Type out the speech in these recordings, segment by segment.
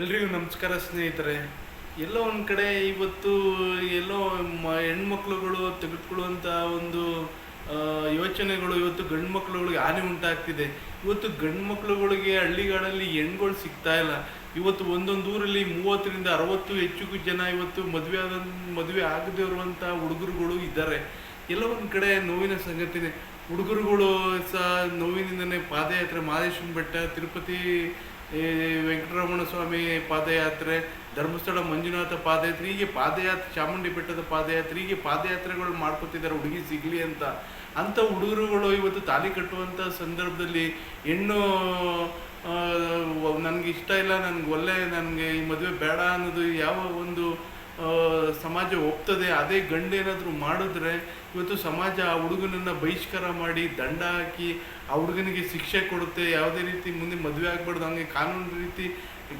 ಎಲ್ರಿಗೂ ನಮಸ್ಕಾರ ಸ್ನೇಹಿತರೆ. ಎಲ್ಲೋ ಒಂದು ಕಡೆ ಇವತ್ತು ಎಲ್ಲೋ ಮ ಹೆಣ್ಮಕ್ಳುಗಳು ತೆಗೆದುಕೊಳ್ಳುವಂಥ ಒಂದು ಯೋಚನೆಗಳು ಇವತ್ತು ಗಂಡು ಮಕ್ಳುಗಳಿಗೆ ಹಾನಿ ಉಂಟಾಗ್ತಿದೆ. ಇವತ್ತು ಗಂಡು ಮಕ್ಳುಗಳಿಗೆ ಹಳ್ಳಿಗಳಲ್ಲಿ ಹೆಣ್ಗಳು ಸಿಗ್ತಾ ಇಲ್ಲ. ಇವತ್ತು ಒಂದೊಂದು ಊರಲ್ಲಿ ಮೂವತ್ತರಿಂದ ಅರವತ್ತು ಹೆಚ್ಚು ಜನ ಇವತ್ತು ಮದುವೆ ಆದ, ಮದುವೆ ಆಗದೇ ಇರುವಂಥ ಹುಡುಗರುಗಳು ಇದ್ದಾರೆ. ಎಲ್ಲೋ ಒಂದು ಕಡೆ ನೋವಿನ ಸಂಗತಿನೇ. ಹುಡುಗರುಗಳು ಸಹ ನೋವಿನಿಂದನೇ ಪಾದಯಾತ್ರೆ ಮಹದೇಶ್ವರ ಬೆಟ್ಟ, ತಿರುಪತಿ ಈ ವೆಂಕಟರಮಣ ಸ್ವಾಮಿ ಪಾದಯಾತ್ರೆ, ಧರ್ಮಸ್ಥಳ ಮಂಜುನಾಥ ಪಾದಯಾತ್ರೆ, ಹೀಗೆ ಪಾದಯಾತ್ರೆ, ಚಾಮುಂಡಿ ಬೆಟ್ಟದ ಪಾದಯಾತ್ರೆ, ಹೀಗೆ ಪಾದಯಾತ್ರೆಗಳು ಮಾಡ್ಕೊತಿದ್ದಾರೆ ಹುಡುಗಿ ಸಿಗಲಿ ಅಂತ. ಅಂಥ ಹುಡುಗರುಗಳು ಇವತ್ತು ತಾಲಿ ಕಟ್ಟುವಂಥ ಸಂದರ್ಭದಲ್ಲಿ ಹೆಣ್ಣು ನನಗೆ ಇಷ್ಟ ಇಲ್ಲ, ನನಗೆ ಒಳ್ಳೆ ನನಗೆ ಈ ಮದುವೆ ಬೇಡ ಅನ್ನೋದು ಯಾವ ಒಂದು ಸಮಾಜ ಒಪ್ತದೆ, ಅದೇ ಗಂಡೇನಾದರೂ ಮಾಡಿದ್ರೆ ಇವತ್ತು ಸಮಾಜ ಆ ಹುಡುಗನನ್ನ ಬಹಿಷ್ಕಾರ ಮಾಡಿ ದಂಡ ಹಾಕಿ ಆ ಹುಡುಗನಿಗೆ ಶಿಕ್ಷೆ ಕೊಡುತ್ತೆ, ಯಾವುದೇ ರೀತಿ ಮುಂದೆ ಮದುವೆ ಆಗ್ಬಾರ್ದು, ಹಂಗೆ ಕಾನೂನು ರೀತಿ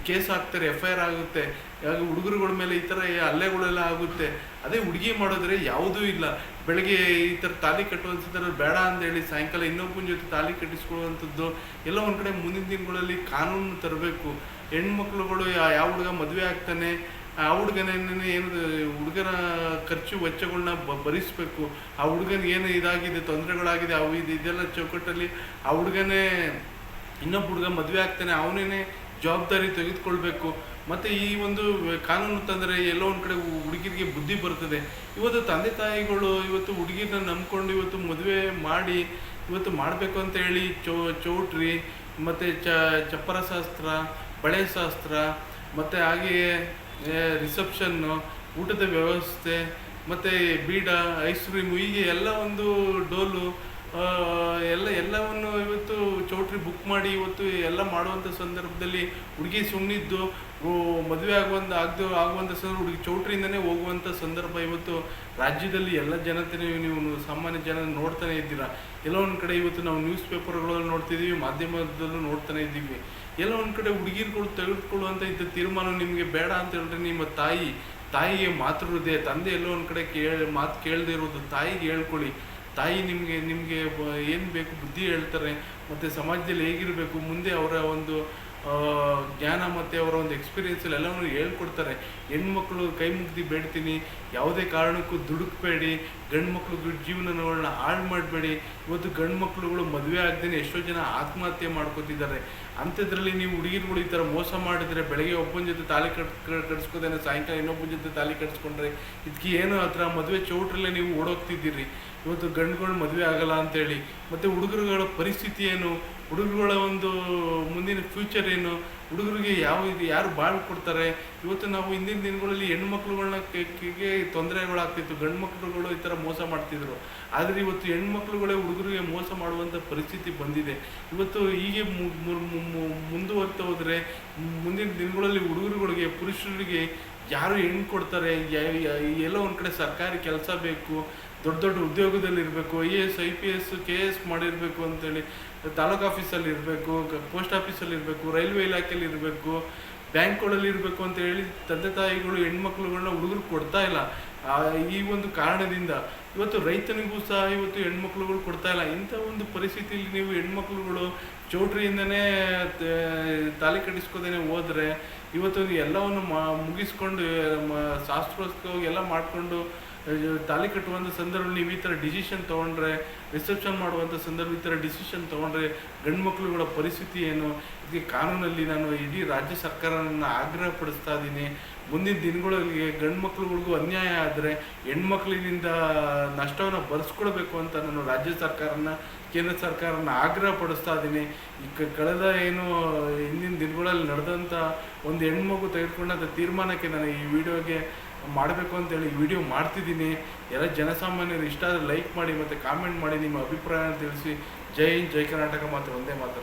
ಕೇಸ್ ಹಾಕ್ತಾರೆ ಎಫ್ ಐ ಆರ್ ಆಗುತ್ತೆ ಯಾವಾಗ ಹುಡುಗರುಗಳ ಮೇಲೆ ಈ ಥರ ಹಲ್ಲೆಗಳೆಲ್ಲ ಆಗುತ್ತೆ, ಅದೇ ಹುಡುಗಿ ಮಾಡಿದ್ರೆ ಯಾವುದೂ ಇಲ್ಲ, ಬೆಳಗ್ಗೆ ಈ ಥರ ತಾಲಿ ಕಟ್ಟುವಂಥದ್ದು ಬೇಡ ಅಂತ ಹೇಳಿ ಸಾಯಂಕಾಲ ಇನ್ನೊಬ್ಬನ ಜೊತೆ ತಾಲಿ ಕಟ್ಟಿಸ್ಕೊಳ್ಳುವಂಥದ್ದು, ಎಲ್ಲ ಒಂದು ಕಡೆ ಮುಂದಿನ ದಿನಗಳಲ್ಲಿ ಕಾನೂನು ತರಬೇಕು, ಹೆಣ್ಮಕ್ಳುಗಳು ಯಾವ ಹುಡುಗ ಮದುವೆ ಆಗ್ತಾನೆ ಆ ಹುಡುಗನೇ ಏನು ಹುಡುಗನ ಖರ್ಚು ವೆಚ್ಚಗಳನ್ನ ಬ, ಭರಿಸ್ಬೇಕು. ಆ ಹುಡುಗನ ಏನು ಇದಾಗಿದೆ, ತೊಂದರೆಗಳಾಗಿದೆ, ಅವು ಇದು, ಇದೆಲ್ಲ ಚೌಕಟ್ಟಲ್ಲಿ ಆ ಹುಡುಗನೇ ಇನ್ನೊಬ್ಬ ಹುಡುಗ ಮದುವೆ ಆಗ್ತಾನೆ ಅವನೇ ಜವಾಬ್ದಾರಿ ತೆಗೆದುಕೊಳ್ಬೇಕು. ಮತ್ತು ಈ ಒಂದು ಕಾನೂನು ತಂದರೆ ಎಲ್ಲೋ ಒಂದು ಕಡೆ ಹುಡುಗಿರಿಗೆ ಬುದ್ಧಿ ಬರ್ತದೆ. ಇವತ್ತು ತಂದೆ ತಾಯಿಗಳು ಇವತ್ತು ಹುಡುಗಿನ ನಂಬ್ಕೊಂಡು ಇವತ್ತು ಮದುವೆ ಮಾಡಿ, ಇವತ್ತು ಮಾಡಬೇಕು ಅಂತ ಹೇಳಿ ಚೌ, ಚೌಟ್ರಿ, ಮತ್ತು ಚ ಬಳೆ ಶಾಸ್ತ್ರ ಮತ್ತು ಹಾಗೆಯೇ ರಿಸೆಪ್ಷನ್ನು ಊಟದ ವ್ಯವಸ್ಥೆ, ಮತ್ತು ಬೀಡ ಐಸ್ ಕ್ರೀಮು ಹೀಗೆ ಎಲ್ಲ ಒಂದು ಡೋಲು ಎಲ್ಲ, ಎಲ್ಲವನ್ನು ಇವತ್ತು ಚೌಟ್ರಿ ಬುಕ್ ಮಾಡಿ ಇವತ್ತು ಎಲ್ಲ ಮಾಡುವಂಥ ಸಂದರ್ಭದಲ್ಲಿ ಹುಡುಗಿ ಸುಮ್ಮನಿದ್ದು ಮದುವೆ ಆಗುವಂಥ ಆಗದು ಆಗುವಂಥ ಸಂದರ್ಭ, ಹುಡುಗಿ ಚೌಟ್ರಿಯಿಂದನೇ ಹೋಗುವಂಥ ಸಂದರ್ಭ ಇವತ್ತು ರಾಜ್ಯದಲ್ಲಿ ಎಲ್ಲ ಜನತೆ ನೀವು ಸಾಮಾನ್ಯ ಜನ ನೋಡ್ತಾನೆ ಇದ್ದೀರಾ? ಒಂದು ಕಡೆ ಇವತ್ತು ನಾವು ನ್ಯೂಸ್ ಪೇಪರ್ಗಳಲ್ಲಿ ನೋಡ್ತಿದ್ದೀವಿ, ಮಾಧ್ಯಮದಲ್ಲೂ ನೋಡ್ತಾನೆ ಇದ್ದೀವಿ. ಎಲ್ಲ ಒಂದು ಕಡೆ ಹುಡುಗಿರ್ಗಳು ತೆಗೆದುಕೊಳ್ಳುವಂಥ ಇದ್ದ ತೀರ್ಮಾನ ನಿಮಗೆ ಬೇಡ ಅಂತ ಹೇಳಿದ್ರೆ ನಿಮ್ಮ ತಾಯಿ. ತಾಯಿಗೆ ಮಾತೃ ಹೃದಯ, ತಂದೆ ಎಲ್ಲೋ ಒಂದು ಕಡೆ ಕೇಳಿ, ಮಾತು ಕೇಳದೇ ಇರೋದು ತಾಯಿಗೆ ಹೇಳ್ಕೊಳ್ಳಿ. ತಾಯಿ ನಿಮಗೆ ನಿಮಗೆ ಏನು ಬೇಕು ಬುದ್ಧಿ ಹೇಳ್ತಾರೆ, ಮತ್ತು ಸಮಾಜದಲ್ಲಿ ಹೇಗಿರಬೇಕು, ಮುಂದೆ ಅವರ ಒಂದು ಜ್ಞಾನ ಮತ್ತು ಅವರ ಒಂದು ಎಕ್ಸ್ಪೀರಿಯೆನ್ಸಲ್ಲಿ ಎಲ್ಲವನ್ನೂ ಹೇಳ್ಕೊಡ್ತಾರೆ. ಹೆಣ್ಮಕ್ಳು ಕೈ ಮುಗ್ದು ಬೇಡ್ತೀನಿ, ಯಾವುದೇ ಕಾರಣಕ್ಕೂ ದುಡುಕಬೇಡಿ ಗಂಡು ಮಕ್ಳು ಜೀವನಗಳನ್ನ ಹಾಳು ಮಾಡಬೇಡಿ. ಇವತ್ತು ಗಂಡು ಮಕ್ಳುಗಳು ಮದುವೆ ಆಗ್ದೇನೆ ಎಷ್ಟೋ ಜನ ಆತ್ಮಹತ್ಯೆ ಮಾಡ್ಕೋತಿದ್ದಾರೆ. ಅಂಥದ್ರಲ್ಲಿ ನೀವು ಹುಡುಗಿರುಗಳು ಈ ಥರ ಮೋಸ ಮಾಡಿದರೆ ಬೆಳಗ್ಗೆ ಒಬ್ಬನ ಜೊತೆ ತಾಲಿ ಕಟ್ ಕಟ್ಸ್ಕೋದೇನೆ, ಸಾಯಂಕಾಲ ಇನ್ನೊಬ್ಬನ ಜೊತೆ ತಾಲಿ ಕಟ್ಸ್ಕೊಂಡ್ರೆ ಇದಕ್ಕೆ ಏನು ಹತ್ರ ಮದುವೆ ಚೌಟ್ರಲ್ಲೇ ನೀವು ಓಡೋಗ್ತಿದ್ದೀರಿ. ಇವತ್ತು ಗಂಡುಗಳು ಮದುವೆ ಆಗಲ್ಲ ಅಂತೇಳಿ ಮತ್ತು ಹುಡುಗರುಗಳ ಪರಿಸ್ಥಿತಿ ಏನು? ಹುಡುಗರುಗಳ ಒಂದು ಮುಂದಿನ ಫ್ಯೂಚರ್ ಏನು? ಹುಡುಗರಿಗೆ ಯಾವ ಇದು ಯಾರು ಬಾಳ್ ಕೊಡ್ತಾರೆ? ಇವತ್ತು ನಾವು ಹಿಂದಿನ ದಿನಗಳಲ್ಲಿ ಹೆಣ್ಮಕ್ಳುಗಳನ್ನ ಗೆ ತೊಂದರೆಗಳಾಗ್ತಿತ್ತು. ಗಂಡು ಮಕ್ಳುಗಳು ಈ ಥರ ಮೋಸ ಮಾಡ್ತಿದ್ರು. ಆದರೆ ಇವತ್ತು ಹೆಣ್ಮಕ್ಳುಗಳೇ ಹುಡುಗರಿಗೆ ಮೋಸ ಮಾಡುವಂಥ ಪರಿಸ್ಥಿತಿ ಬಂದಿದೆ. ಇವತ್ತು ಹೀಗೆ ಮುಂದುವರ್ತಾ ಹೋದರೆ ಮುಂದಿನ ದಿನಗಳಲ್ಲಿ ಹುಡುಗರುಗಳಿಗೆ, ಪುರುಷರಿಗೆ ಯಾರು ಹೆಣ್ಣು ಕೊಡ್ತಾರೆ? ಎಲ್ಲೋ ಒಂದು ಕಡೆ ಸರ್ಕಾರಿ ಕೆಲಸ ಬೇಕು. ದೊಡ್ಡ ದೊಡ್ಡ ಉದ್ಯೋಗದಲ್ಲಿ ಇರಬೇಕು I A S I P S K A S ಮಾಡಿರಬೇಕು ಅಂತೇಳಿ, ತಾಲೂಕು ಆಫೀಸಲ್ಲಿ ಇರಬೇಕು ಪೋಸ್ಟ್ ಆಫೀಸಲ್ಲಿ ಇರಬೇಕು ರೈಲ್ವೆ ಇಲಾಖೆಯಲ್ಲಿ ಇರಬೇಕು, ಬ್ಯಾಂಕ್ಗಳಲ್ಲಿ ಇರಬೇಕು ಅಂತ ಹೇಳಿ ತಂದೆ ತಾಯಿಗಳು ಹೆಣ್ಮಕ್ಳುಗಳನ್ನ ಹುಡುಗರು ಕೊಡ್ತಾ ಇಲ್ಲ. ಈ ಒಂದು ಕಾರಣದಿಂದ ಇವತ್ತು ರೈತನಿಗೂ ಸಹ ಇವತ್ತು ಹೆಣ್ಮಕ್ಳುಗಳು ಕೊಡ್ತಾ ಇಲ್ಲ. ಇಂಥ ಒಂದು ಪರಿಸ್ಥಿತಿಯಲ್ಲಿ ನೀವು ಹೆಣ್ಮಕ್ಳುಗಳು ಚೌಟ್ರಿಯಿಂದನೇ ತಾಲಿ ಕಟ್ಟಿಸ್ಕೋದೇನೆ ಹೋದ್ರೆ ಇವತ್ತು ಎಲ್ಲವನ್ನು ಮಾ, ಮುಗಿಸ್ಕೊಂಡು ಶಾಸ್ತ್ರೋತ್ಸವ ಎಲ್ಲ ಮಾಡಿಕೊಂಡು ತಾಲಿ ಕಟ್ಟುವಂಥ ಸಂದರ್ಭದಲ್ಲಿ ನೀವು ಈ ಥರ ಡಿಸಿಷನ್ ತೊಗೊಂಡ್ರೆ ರಿಸೆಪ್ಷನ್ ಮಾಡುವಂಥ ಸಂದರ್ಭ ಈ ಥರ ಡಿಸಿಷನ್ ತೊಗೊಂಡ್ರೆ ಗಂಡು ಮಕ್ಕಳುಗಳ ಪರಿಸ್ಥಿತಿ ಏನು? ಇದಕ್ಕೆ ಕಾನೂನಲ್ಲಿ ನಾನು ಇಡೀ ರಾಜ್ಯ ಸರ್ಕಾರ ಆಗ್ರಹ ಪಡಿಸ್ತಾ ಇದ್ದೀನಿ. ಮುಂದಿನ ದಿನಗಳಿಗೆ ಗಂಡು ಮಕ್ಳುಗಳಿಗೂ ಅನ್ಯಾಯ ಆದರೆ ಹೆಣ್ಮಕ್ಳಿನಿಂದ ನಷ್ಟವನ್ನು ಭರಿಸ್ಕೊಳ್ಬೇಕು ಅಂತ ನಾನು ರಾಜ್ಯ ಸರ್ಕಾರನ, ಕೇಂದ್ರ ಸರ್ಕಾರನ ಆಗ್ರಹ ಪಡಿಸ್ತಾ ಇದ್ದೀನಿ. ಈ ಕ- ಕಳೆದ ಏನು, ಹಿಂದಿನ ದಿನಗಳಲ್ಲಿ ನಡೆದಂಥ ಒಂದು ಹೆಣ್ಮಗು ತೆಗೆದುಕೊಂಡಂಥ ತೀರ್ಮಾನಕ್ಕೆ ನಾನು ಈ ವಿಡಿಯೋಗೆ ಮಾಡಬೇಕು ಅಂತೇಳಿ ವಿಡಿಯೋ ಮಾಡ್ತಿದ್ದೀನಿ. ಎಲ್ಲ ಜನಸಾಮಾನ್ಯರು ಇಷ್ಟ ಆದರೆ ಲೈಕ್ ಮಾಡಿ ಮತ್ತು ಕಾಮೆಂಟ್ ಮಾಡಿ ನಿಮ್ಮ ಅಭಿಪ್ರಾಯ ತಿಳಿಸಿ. ಜೈ ಹಿಂದ್, ಜೈ ಕರ್ನಾಟಕ ಮಾತ್ರ. ಒಂದೇ ಮಾತ್ರ